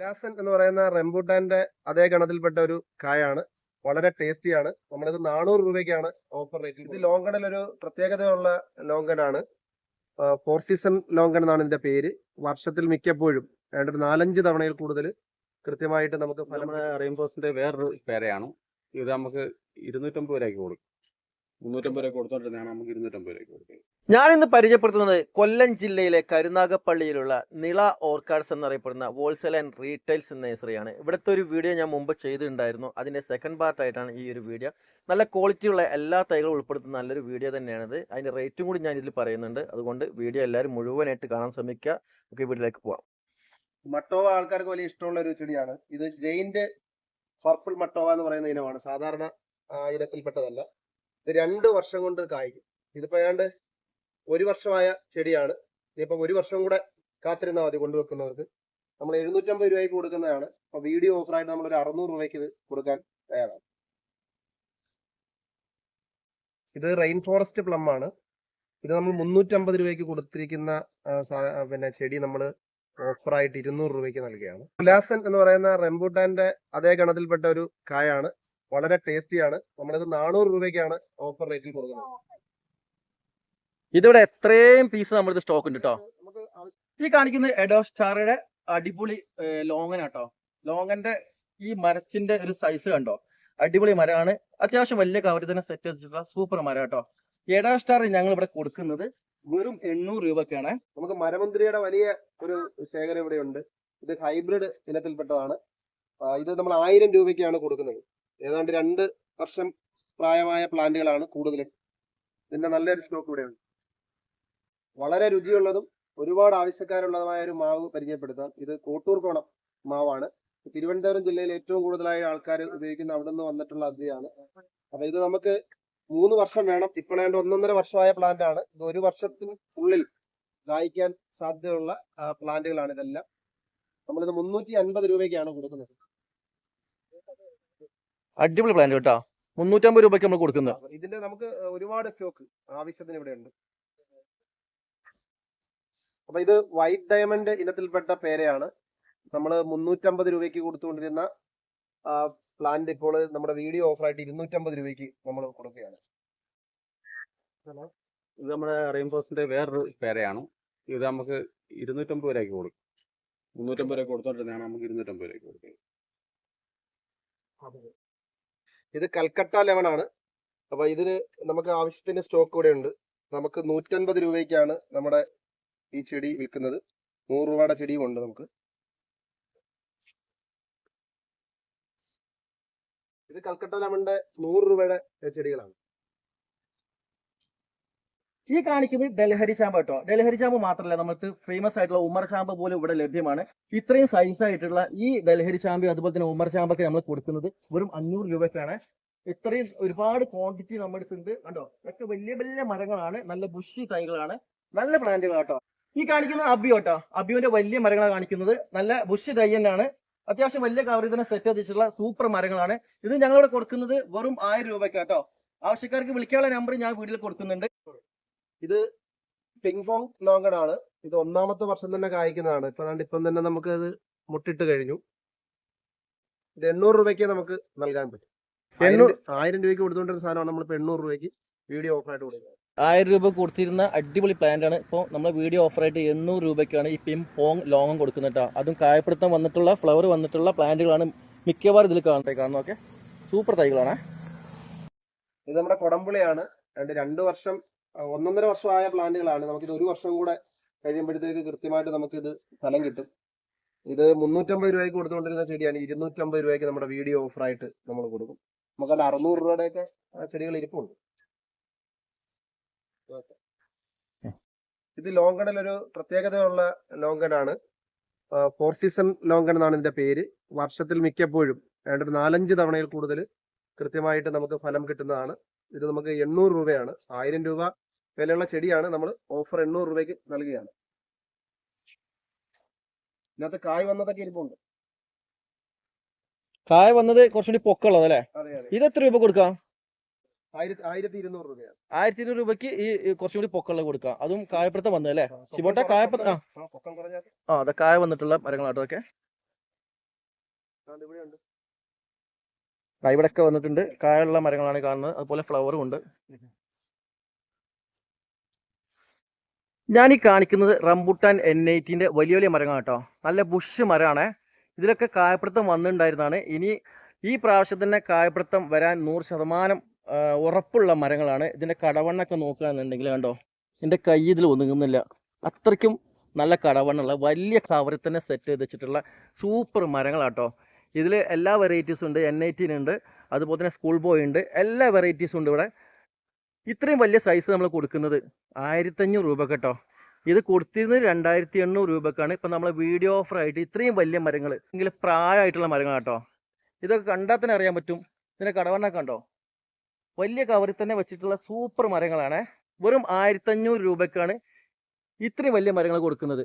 Larsen എന്ന് പറയുന്ന റെംബൂട്ടാന്റെ അതേ ഗണത്തിൽപ്പെട്ട ഒരു കായാണ്. വളരെ ടേസ്റ്റിയാണ്. നമ്മളിത് നാനൂറ് രൂപയ്ക്കാണ് ഓഫർ റേറ്റ് ഇത് ലോങ്കണിൽ ഒരു പ്രത്യേകതയുള്ള ലോങ്കനാണ്. ഫോർ സീസൺ ലോങ്കൺ എന്നാണ് ഇതിന്റെ പേര്. വർഷത്തിൽ മിക്കപ്പോഴും ഏതാണ്ട് ഒരു നാലഞ്ച് തവണയിൽ കൂടുതൽ കൃത്യമായിട്ട് നമുക്ക് ഫലം റെയിൻഫോഴ്സിന്റെ വേറൊരു പേരയാണ്. ഇത് നമുക്ക് ഇരുന്നൂറ്റമ്പത് രൂപയ്ക്ക് കൊടുക്കും. മുന്നൂറ്റമ്പത് രൂപ കൊടുത്തോണ്ടിരുന്നതാണ് നമുക്ക് ഇരുന്നൂറ്റമ്പത് രൂപ കൊടുക്കുന്നത് ഞാൻ ഇന്ന് പരിചയപ്പെടുത്തുന്നത് കൊല്ലം ജില്ലയിലെ കരുനാഗപ്പള്ളിയിലുള്ള നിള ഓർക്കാഡ്സ് എന്നറിയപ്പെടുന്ന ഹോൾസെയിൽ ആൻഡ് റീറ്റെയിൽസ് നേഴ്സറിയാണ് ഇവിടുത്തെ ഒരു വീഡിയോ ഞാൻ മുമ്പ് ചെയ്തിട്ടുണ്ടായിരുന്നു. അതിന്റെ സെക്കൻഡ് പാർട്ടായിട്ടാണ് ഈ ഒരു വീഡിയോ നല്ല ക്വാളിറ്റിയുള്ള എല്ലാ തൈകളും ഉൾപ്പെടുത്തുന്ന നല്ലൊരു വീഡിയോ തന്നെയാണിത്. അതിന്റെ റേറ്റും കൂടി ഞാൻ ഇതിൽ പറയുന്നുണ്ട്. അതുകൊണ്ട് വീഡിയോ എല്ലാവരും മുഴുവനായിട്ട് കാണാൻ ശ്രമിക്കുക. നമുക്ക് വീട്ടിലേക്ക് പോവാം. മട്ടോവ ആൾക്കാർക്ക് വലിയ ഇഷ്ടമുള്ള ഒരു ചെടിയാണ്. ഇത് ജെയിന്റ് പർപ്പിൾ മട്ടോവ എന്ന് പറയുന്ന ഇനമാണ്. സാധാരണ ഇനത്തിൽപ്പെട്ടതല്ല. ഇത് രണ്ട് വർഷം കൊണ്ട് കായ്ക്കും. ഇതിപ്പോ ഏതാണ്ട് ഒരു വർഷമായ ചെടിയാണ്. ഇനിയിപ്പം ഒരു വർഷം കൂടെ കാത്തിരുന്നാൽ മതി കൊണ്ടുവെക്കുന്നവർക്ക് നമ്മൾ എഴുന്നൂറ്റമ്പത് രൂപയ്ക്ക് കൊടുക്കുന്നതാണ്. അപ്പൊ വീഡിയോ ഓഫറായിട്ട് നമ്മൾ ഒരു അറുന്നൂറ് രൂപയ്ക്ക് ഇത് കൊടുക്കാൻ തയ്യാറാണ്. ഇത് റെയിൻ ഫോറസ്റ്റ് പ്ലം ആണ്. ഇത് നമ്മൾ മുന്നൂറ്റമ്പത് രൂപയ്ക്ക് കൊടുത്തിരിക്കുന്ന പിന്നെ ചെടി നമ്മൾ ഓഫറായിട്ട് ഇരുന്നൂറ് രൂപയ്ക്ക് നൽകുകയാണ്. ഉല്ലാസൻ എന്ന് പറയുന്ന റെംബൂട്ടാന്റെ അതേ ഗണത്തിൽപ്പെട്ട ഒരു കായാണ്. വളരെ ടേസ്റ്റിയാണ്. നമ്മളിത് നാനൂറ് രൂപയ്ക്കാണ് ഓഫർ റേറ്റിൽ കൊടുക്കുന്നത്. ഇതിവിടെ എത്രയും പീസ് നമ്മളിത് സ്റ്റോക്ക് ഉണ്ട് കേട്ടോ നമുക്ക് ഈ കാണിക്കുന്ന എഡോ സ്റ്റാറുടെ അടിപൊളി ലോങ്ങൻ ആട്ടോ ലോങ്ങന്റെ ഈ മരത്തിന്റെ ഒരു സൈസ് കണ്ടോ? അടിപൊളി മരമാണ്. അത്യാവശ്യം വലിയ കവറി തന്നെ സെറ്റ് ചെയ്തിട്ടുള്ള സൂപ്പർ മരം കേട്ടോ എഡോ സ്റ്റാർ ഞങ്ങൾ ഇവിടെ കൊടുക്കുന്നത് വെറും എണ്ണൂറ് രൂപക്കാണ്. നമുക്ക് മരമന്ത്രിയുടെ വലിയ ഒരു ശേഖരം ഇവിടെ ഉണ്ട് ഇത് ഹൈബ്രിഡ് ഇനത്തിൽപ്പെട്ടതാണ്. ഇത് നമ്മൾ ആയിരം രൂപയ്ക്കാണ് കൊടുക്കുന്നത്. ഏതാണ്ട് രണ്ട് വർഷം പ്രായമായ പ്ലാന്റുകളാണ് കൂടുതലും. ഇതിന്റെ നല്ലൊരു സ്റ്റോക്ക് ഇവിടെയുണ്ട്. വളരെ രുചിയുള്ളതും ഒരുപാട് ആവശ്യക്കാരുള്ളതുമായ ഒരു മാവ് പരിചയപ്പെടുത്താം. ഇത് കോട്ടൂർ കോണം മാവാണ്. തിരുവനന്തപുരം ജില്ലയിൽ ഏറ്റവും കൂടുതലായി ആൾക്കാർ ഉപയോഗിക്കുന്ന അവിടെ നിന്ന് വന്നിട്ടുള്ള അതിയാണ് അപ്പൊ ഇത് നമുക്ക് മൂന്ന് വർഷം വേണം. ഇപ്പോൾ ഏതാണ്ട് ഒന്നൊന്നര വർഷമായ പ്ലാന്റ് ആണ്. ഇത് ഒരു വർഷത്തിനുള്ളിൽ കായ്ക്കാൻ സാധ്യതയുള്ള പ്ലാന്റുകളാണ് ഇതെല്ലാം. നമ്മളിത് മുന്നൂറ്റി അൻപത് രൂപയ്ക്കാണ് കൊടുക്കുന്നത്. അടിപൊളി പ്ലാന്റ് കേട്ടോ. മുന്നൂറ്റമ്പത് രൂപയ്ക്ക് നമ്മൾ കൊടുക്കുന്നത്. ഇതിന്റെ നമുക്ക് ഒരുപാട് സ്റ്റോക്ക് ആവശ്യത്തിന് ഇവിടെ ഉണ്ട്. അപ്പൊ ഇത് വൈറ്റ് ഡയമണ്ട് ഇനത്തിൽപ്പെട്ട പേരയാണ്. നമ്മൾ മുന്നൂറ്റമ്പത് രൂപയ്ക്ക് കൊടുത്തുകൊണ്ടിരുന്ന പ്ലാന്റ് ഇപ്പോൾ നമ്മുടെ വീഡിയോ ഓഫറായിട്ട് ഇരുന്നൂറ്റമ്പത് രൂപയ്ക്ക് നമ്മൾ കൊടുക്കുകയാണ്. ഇത് നമ്മുടെ റെയിൻഫോഴ്സിന്റെ വേറൊരു പേരയാണ്. ഇത് നമുക്ക് ഇരുന്നൂറ്റമ്പത് രൂപയ്ക്ക് കൊടുക്കും. മുന്നൂറ്റമ്പത് രൂപ കൊടുത്തോണ്ടിരുന്നതാണ് നമുക്ക് ഇരുന്നൂറ്റമ്പത് രൂപയ്ക്ക് കൊടുക്കുന്നത്. ഇത് കൽക്കട്ട ലെമൺ ആണ്. അപ്പൊ ഇതിന് നമുക്ക് ആവശ്യത്തിന് സ്റ്റോക്ക് ഇവിടെ ഉണ്ട്. നമുക്ക് നൂറ്റൻപത് രൂപയ്ക്കാണ് നമ്മുടെ ഈ ചെടി വിൽക്കുന്നത്. നൂറ് രൂപയുടെ ചെടിയും ഉണ്ട് നമുക്ക്. ഇത് കൽക്കട്ട ലെമണിന്റെ നൂറ് രൂപയുടെ ചെടികളാണ്. ഈ കാണിക്കുന്നത് ഡൽഹരി ചാമ്പ് കേട്ടോ. ഡൽഹരി ചാമ്പ് മാത്രമല്ല നമുക്ക് ഫേമസ് ആയിട്ടുള്ള ഉമ്മർ ചാമ്പ് പോലും ഇവിടെ ലഭ്യമാണ്. ഇത്രയും സൈസ് ആയിട്ടുള്ള ഈ ഡൽഹരി ചാമ്പ് അതുപോലെ തന്നെ ഉമ്മർ ചാമ്പൊക്കെ നമ്മൾ കൊടുക്കുന്നത് വെറും അഞ്ഞൂറ് രൂപയ്ക്കാണ് ഇത്രയും ഒരുപാട് ക്വാണ്ടിറ്റി നമ്മുടെ അടുത്തുണ്ട് കണ്ടോ? ഇതൊക്കെ വലിയ വലിയ മരങ്ങളാണ്. നല്ല ബുഷി തൈകളാണ്. നല്ല പ്ലാന്റുകൾ കേട്ടോ. ഈ കാണിക്കുന്നത് അബിയോ കേട്ടോ. അബിയോന്റെ വലിയ മരങ്ങളാണ് കാണിക്കുന്നത്. നല്ല ബുഷി തൈ തന്നെയാണ്. അത്യാവശ്യം വലിയ കവറിൽ തന്നെ സെറ്റ് ചെയ്തിട്ടുള്ള സൂപ്പർ മരങ്ങളാണ്. ഇത് ഞങ്ങളിവിടെ കൊടുക്കുന്നത് വെറും ആയിരം രൂപയ്ക്ക് കേട്ടോ. ആവശ്യക്കാർക്ക് വിളിക്കാനുള്ള നമ്പർ ഞാൻ വീട്ടിൽ കൊടുക്കുന്നുണ്ട്. ഇത് പിങ് പോങ് ലോങ്കൺ ആണ് ഇത് ഒന്നാമത്തെ വർഷം തന്നെ കായ്ക്കുന്നതാണ്. ഇപ്പൊ ദാണ്ട് ഇപ്പം തന്നെ നമുക്ക് അത് മുട്ടിട്ട് കഴിഞ്ഞു. ഇത് എണ്ണൂറ് രൂപയ്ക്ക് നമുക്ക് നൽകാൻ പറ്റും. ആയിരം എണ്ണൂറ്- ആയിരം രൂപയ്ക്ക് കൊടുത്തുകൊണ്ടിരുന്ന സാധനമാണ് നമ്മൾ എണ്ണൂറ് രൂപയ്ക്ക് വീഡിയോ ഓഫർ ആയിട്ട് കൊടുക്കുന്നത്. ആയിരം രൂപ കൊടുത്തിരുന്ന അടിപൊളി പ്ലാന്റ് ആണ്. ഇപ്പോൾ നമ്മൾ വീഡിയോ ഓഫർ ആയിട്ട് എണ്ണൂറ് രൂപയ്ക്കാണ് ഈ പിം പോങ് ലോങ്ങും കൊടുക്കുന്നത് അതും കായപ്പെടുത്താൻ വന്നിട്ടുള്ള ഫ്ലവർ വന്നിട്ടുള്ള പ്ലാന്റുകളാണ് മിക്കവാറും ഇതിൽ കാണട്ടെ കാണുന്നത് ഓക്കെ സൂപ്പർ തൈകളാണ്. ഇത് നമ്മുടെ കൊടമ്പുളിയാണ് രണ്ട് രണ്ട് വർഷം ഒന്നൊന്നര വർഷമായ പ്ലാന്റുകളാണ്. നമുക്കിത് ഒരു വർഷം കൂടെ കഴിയുമ്പോഴത്തേക്ക് കൃത്യമായിട്ട് നമുക്കിത് ഫലം കിട്ടും. ഇത് മുന്നൂറ്റമ്പത് രൂപയ്ക്ക് കൊടുത്തുകൊണ്ടിരുന്ന ചെടിയാണ്. ഇരുന്നൂറ്റമ്പത് രൂപയ്ക്ക് നമ്മുടെ വീഡിയോ ഓഫറായിട്ട് നമ്മൾ കൊടുക്കും. നമുക്കല്ല അറുന്നൂറ് രൂപയുടെയൊക്കെ ചെടികൾ ഇരിപ്പുണ്ട്. ഇത് ലോങ്കണിൽ ഒരു പ്രത്യേകതയുള്ള ലോങ്കനാണ്. ഫോർ സീസൺ ലോങ്കൺ എന്നാണ് ഇതിന്റെ പേര്. വർഷത്തിൽ മിക്കപ്പോഴും ഏതാണ്ട് ഒരു നാലഞ്ച് തവണയിൽ കൂടുതൽ കൃത്യമായിട്ട് നമുക്ക് ഫലം കിട്ടുന്നതാണ്. ഇത് നമുക്ക് എണ്ണൂറ് രൂപയാണ്. ആയിരം രൂപ വിലയുള്ള ചെടിയാണ് നമ്മൾ ഓഫർ എണ്ണൂറ് രൂപയ്ക്ക് നൽകുകയാണ്. ഇതിനകത്ത് കായ് വന്നതൊക്കെ ഇരിപ്പുണ്ട്. കായ വന്നത് കുറച്ചുകൂടി പൊക്കുള്ളത് അല്ലേ? ഇത് എത്ര രൂപ കൊടുക്കാം? ആയിരത്തി ഇരുന്നൂറ് രൂപയാണ്. ആയിരത്തി ഇരുന്നൂറ് രൂപയ്ക്ക് ഈ കുറച്ചുകൂടി പൊക്കളെ കൊടുക്കാം. അതും കായപ്പുറത്ത് വന്നത് അല്ലേ? ശിവോട്ട പൊക്കം. ആ. അതെ കായ വന്നിട്ടുള്ള മരങ്ങളാട്ടോ ഒക്കെ ഇവിടെയൊക്കെ വന്നിട്ടുണ്ട്. കായുള്ള മരങ്ങളാണ് കാണുന്നത്. അതുപോലെ ഫ്ലവറും ഉണ്ട്. ഞാൻ ഈ കാണിക്കുന്നത് റംബുട്ടാൻ എൻ എയ്റ്റീന്റെ വലിയ വലിയ മരങ്ങളാണ് കേട്ടോ. നല്ല ബുഷ് മരമാണ്. ഇതിലൊക്കെ കായപ്പിടുത്തം വന്നിട്ടുണ്ടായിരുന്നതാണ് ഇനി ഈ പ്രാവശ്യം തന്നെ കായപ്പിടുത്തം വരാൻ നൂറ് ശതമാനം ഉറപ്പുള്ള മരങ്ങളാണ്. ഇതിന്റെ കടവണ്ണൊക്കെ നോക്കുകയാണെന്നുണ്ടെങ്കിൽ കണ്ടോ എന്റെ കൈ ഇതിൽ ഒതുങ്ങുന്നില്ല. അത്രയ്ക്കും നല്ല കടവണ്ണുള്ള വലിയ കവറിൽ തന്നെ സെറ്റ് ചെയ്ത് വെച്ചിട്ടുള്ള സൂപ്പർ മരങ്ങളാട്ടോ ഇതിൽ എല്ലാ വെറൈറ്റീസും ഉണ്ട് എൻ എയ്റ്റീൻ ഉണ്ട് അതുപോലെ തന്നെ സ്കൂൾ ബോയ് ഉണ്ട് എല്ലാ വെറൈറ്റീസും ഉണ്ട് ഇവിടെ. ഇത്രയും വലിയ സൈസ് നമ്മൾ കൊടുക്കുന്നത് ആയിരത്തഞ്ഞൂറ് രൂപ കേട്ടോ ഇത് കൊടുത്തിരുന്നത് രണ്ടായിരത്തി എണ്ണൂറ് രൂപക്കാണ്. ഇപ്പം നമ്മൾ വീഡിയോ ഓഫർ ആയിട്ട് ഇത്രയും വലിയ മരങ്ങൾ എങ്കിൽ പ്രായമായിട്ടുള്ള മരങ്ങൾ കേട്ടോ ഇതൊക്കെ കണ്ടാൽ തന്നെ അറിയാൻ പറ്റും. ഇതിനെ കടവണ്ണ കണ്ടോ? വലിയ കവറിൽ തന്നെ വെച്ചിട്ടുള്ള സൂപ്പർ മരങ്ങളാണ്. വെറും ആയിരത്തഞ്ഞൂറ് രൂപക്കാണ് ഇത്രയും വലിയ മരങ്ങൾ കൊടുക്കുന്നത്.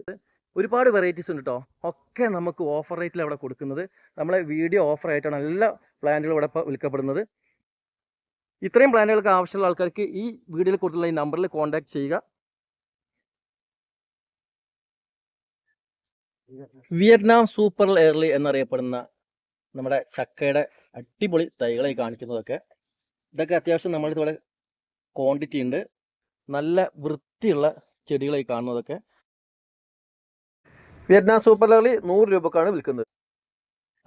ഒരുപാട് വെറൈറ്റീസ് ഉണ്ട് കേട്ടോ ഒക്കെ നമുക്ക് ഓഫർ റേറ്റിൽ അവിടെ കൊടുക്കുന്നത്. നമ്മളെ വീഡിയോ ഓഫർ ആയിട്ടാണ് എല്ലാ പ്ലാന്റുകളും ഇവിടെ വിൽക്കപ്പെടുന്നത്. ഇത്രയും പ്ലാനുകൾക്ക് ആവശ്യമുള്ള ആൾക്കാർക്ക് ഈ വീഡിയോയിൽ കൊടുത്തുള്ള ഈ നമ്പറിൽ കോൺടാക്ട് ചെയ്യുക. വിയറ്റ്നാം സൂപ്പർ എയർലി എന്നറിയപ്പെടുന്ന നമ്മുടെ ചക്കയുടെ അടിപൊളി തൈകളെ കാണിക്കുന്നതൊക്കെ. ഇതൊക്കെ അത്യാവശ്യം നമ്മളിത് ഇവിടെ ക്വാണ്ടിറ്റി ഉണ്ട്. നല്ല വൃത്തിയുള്ള ചെടികളായി കാണുന്നതൊക്കെ. വിയറ്റ്നാം സൂപ്പർ എയർലി നൂറ് രൂപക്കാണ് വിൽക്കുന്നത്.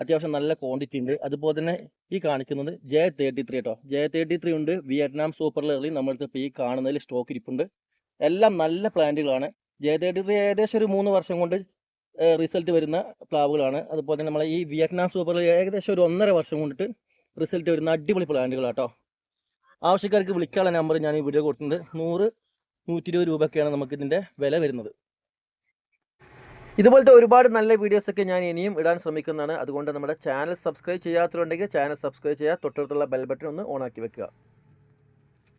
അത്യാവശ്യം നല്ല ക്വാണ്ടിറ്റി ഉണ്ട്. അതുപോലെ തന്നെ ഈ കാണിക്കുന്നത് ജെ തേർട്ടി ത്രീ കേട്ടോ ജെ തേർട്ടി ത്രീ ഉണ്ട്. വിയറ്റ്നാം സൂപ്പർ ലെയറിൽ നമ്മളടുത്ത് ഇപ്പോൾ ഈ കാണുന്നതിൽ സ്റ്റോക്ക് ഇരിപ്പുണ്ട്. എല്ലാം നല്ല പ്ലാന്റുകളാണ്. ജെ തേർട്ടി ത്രീ ഏകദേശം ഒരു മൂന്ന് വർഷം കൊണ്ട് റിസൾട്ട് വരുന്ന പ്ലാവുകളാണ്. അതുപോലെ തന്നെ നമ്മളെ ഈ വിയറ്റ്നാം സൂപ്പർ ഏകദേശം ഒരു ഒന്നര വർഷം കൊണ്ടിട്ട് റിസൾട്ട് വരുന്ന അടിപൊളി പ്ലാന്റുകളാട്ടോ. ആവശ്യക്കാർക്ക് വിളിക്കാനുള്ള നമ്പർ ഞാൻ ഈ വീഡിയോ കൊടുത്തിട്ടുണ്ട്. നൂറ് നൂറ്റി ഇരുപത് രൂപയൊക്കെയാണ് നമുക്കിതിന്റെ വില വരുന്നത്. ഇതുപോലത്തെ ഒരുപാട് നല്ല വീഡിയോസൊക്കെ ഞാൻ ഇനിയും ഇടാൻ ശ്രമിക്കുന്നതാണ്. അതുകൊണ്ട് നമ്മുടെ ചാനൽ സബ്സ്ക്രൈബ് ചെയ്യാത്തതുണ്ടെങ്കിൽ ചാനൽ സബ്സ്ക്രൈബ് ചെയ്യുക. തൊട്ടടുത്തുള്ള ബെൽ ബട്ടൺ ഒന്ന് ഓൺ ആക്കി വെക്കുക.